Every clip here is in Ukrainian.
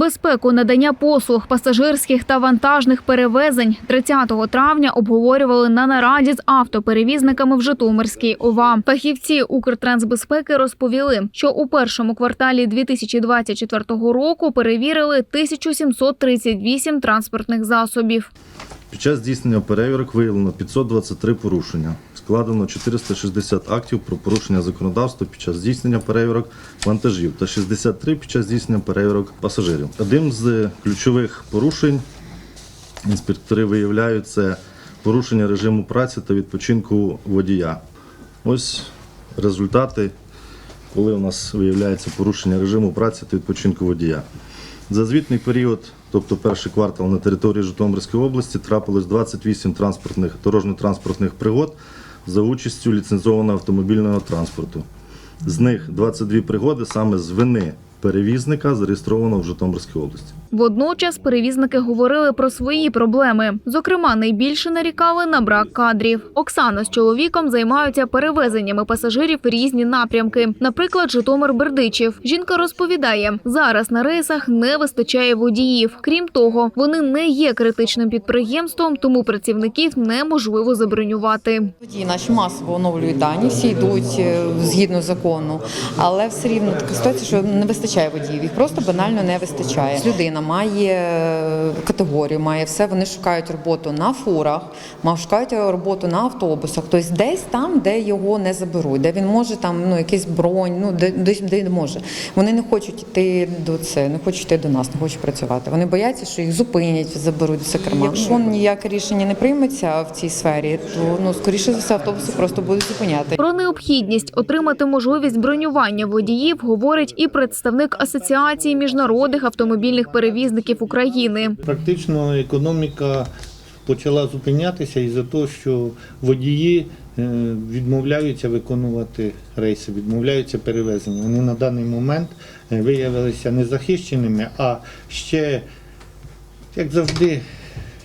Безпеку надання послуг пасажирських та вантажних перевезень 30 травня обговорювали на нараді з автоперевізниками в Житомирській ОВА. Фахівці Укртрансбезпеки розповіли, що у першому кварталі 2024 року перевірили 1738 транспортних засобів. Під час здійснення перевірок виявлено 523 порушення. Складено 460 актів про порушення законодавства під час здійснення перевірок вантажів та 63 під час здійснення перевірок пасажирів. Одним з ключових порушень інспектори виявляють це порушення режиму праці та відпочинку водія. Ось результати, коли у нас виявляється порушення режиму праці та відпочинку водія. За звітний період, тобто перший квартал на території Житомирської області, трапилось 28 транспортних дорожньо-транспортних пригод за участю ліцензованого автомобільного транспорту. З них 22 пригоди саме з вини перевізника зареєстровано в Житомирській області. Водночас перевізники говорили про свої проблеми. Зокрема, найбільше нарікали на брак кадрів. Оксана з чоловіком займаються перевезеннями пасажирів в різні напрямки. Наприклад, Житомир Бердичів. Жінка розповідає, зараз на рейсах не вистачає водіїв. Крім того, вони не є критичним підприємством, тому працівників неможливо забронювати. Водії наші масово оновлюють дані, всі йдуть е, згідно закону, але все рівно така ситуація, що не вистачає водіїв. Їх просто банально не вистачає. Людина має е, категорію, має все. Вони шукають роботу на фурах, шукають роботу на автобусах, тобто десь там, де його не заберуть, де він може там ну якийсь бронь, ну де десь де може. Вони не хочуть йти до це, не хочуть йти до нас, не хочуть працювати. Вони бояться, що їх зупинять, заберуть все керма. Якщо ніяке рішення не прийметься в цій сфері, то ну скоріше за все автобуси просто будуть зупиняти. Про необхідність отримати можливість бронювання водіїв говорить і представник Асоціації міжнародних автомобільних перевізників України. Практично економіка почала зупинятися із-за того, що водії е, відмовляються виконувати рейси, відмовляються перевезення. Вони на даний момент е, виявилися незахищеними, а ще, як завжди,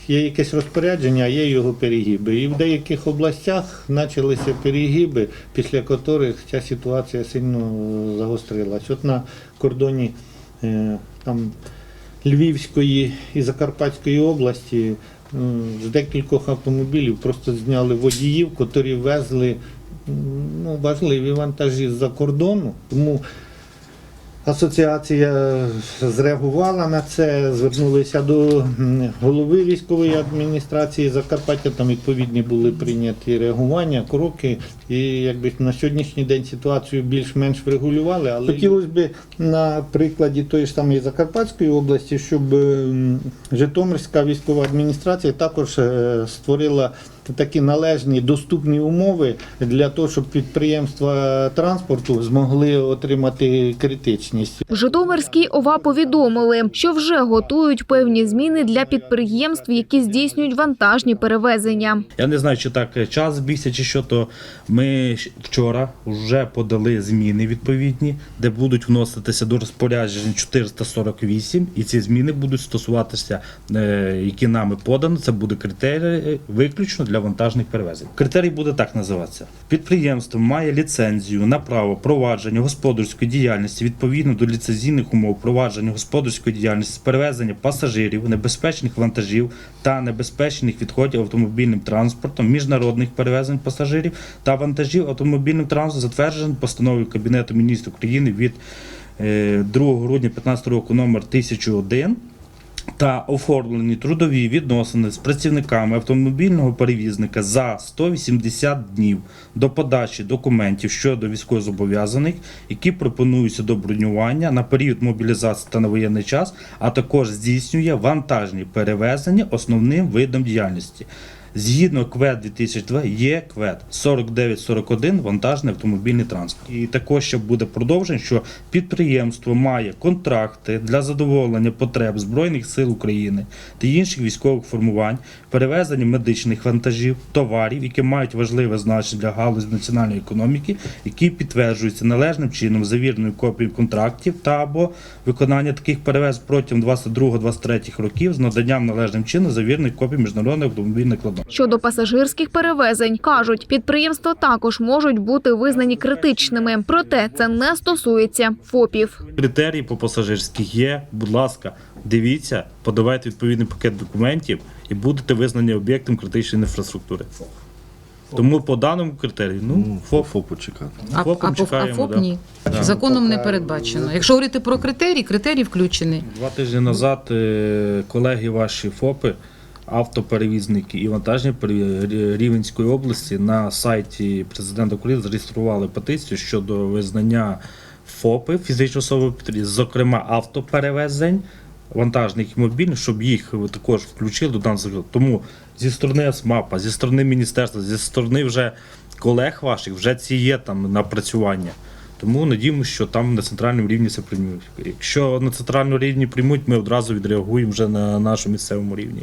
є якесь розпорядження, а є його перегиби. І в деяких областях почалися перегиби, після яких ця ситуація сильно загострилась. От на кордоні е, там Львівської і Закарпатської області з декількох автомобілів просто зняли водіїв, котрі везли ну, важливі вантажі з-за кордону. Тому асоціація зреагувала на це, звернулися до голови військової адміністрації Закарпаття. Там відповідні були прийняті реагування, кроки. І якби на сьогоднішній день ситуацію більш-менш врегулювали. Але хотілося б на прикладі тої ж самої Закарпатської області, щоб Житомирська військова адміністрація також е, створила такі належні доступні умови для того, щоб підприємства транспорту змогли отримати критичність. В Житомирській ОВА повідомили, що вже готують певні зміни для підприємств, які здійснюють вантажні перевезення. Я не знаю, чи так час збігся, чи що, то ми вчора вже подали зміни відповідні, де будуть вноситися до розпоряджень 448, і ці зміни будуть стосуватися, е, які нами подано. Це буде критерії виключно для вантажних перевезень. Критерій буде так називатися: підприємство має ліцензію на право провадження господарської діяльності відповідно до ліцензійних умов провадження господарської діяльності з перевезення пасажирів, небезпечних вантажів та небезпечних відходів автомобільним транспортом, міжнародних перевезень пасажирів та вантажів автомобільним транспортом, затверджений постановою Кабінету міністрів України від е, 2 грудня 2015 року номер 1001 та оформлені трудові відносини з працівниками автомобільного перевізника за 180 днів до подачі документів щодо військовозобов'язаних, які пропонуються до бронювання на період мобілізації та на воєнний час, а також здійснює вантажні перевезення основним видом діяльності. Згідно КВЕД 2002 є КВЕД 4941 вантажний автомобільний транспорт. І також ще буде продовження, що підприємство має контракти для задоволення потреб Збройних сил України та інших військових формувань, перевезення медичних вантажів, товарів, які мають важливе значення для галузі національної економіки, які підтверджуються належним чином завіреною копією контрактів та або виконання таких перевезень протягом 22-23 років з наданням належним чином завіреної копії міжнародної автомобільної кладовки. Щодо пасажирських перевезень, кажуть, підприємства також можуть бути визнані критичними. Проте це не стосується ФОПів. Критерії по пасажирських є. Будь ласка, дивіться, подавайте відповідний пакет документів і будете визнані об'єктом критичної інфраструктури. Тому по даному критерію, ну, Ну, ФОП ФОПу чекати. А, ФОПом а, а ФОП да. ні. Да. Законом не передбачено. Якщо говорити про критерії, критерії включені. Два тижні назад е, колеги ваші ФОПи, автоперевізники і вантажні Рівненської області на сайті президента України зареєстрували петицію щодо визнання ФОПи фізичної особи зокрема автоперевезень. Вантажних і мобільних, щоб їх також включили до даного. Тому зі сторони СМАПа, зі сторони міністерства, зі сторони вже колег ваших, вже ці є там напрацювання. Тому надіємося, що там на центральному рівні це приймуть. Якщо на центральному рівні приймуть, ми одразу відреагуємо вже на нашому місцевому рівні.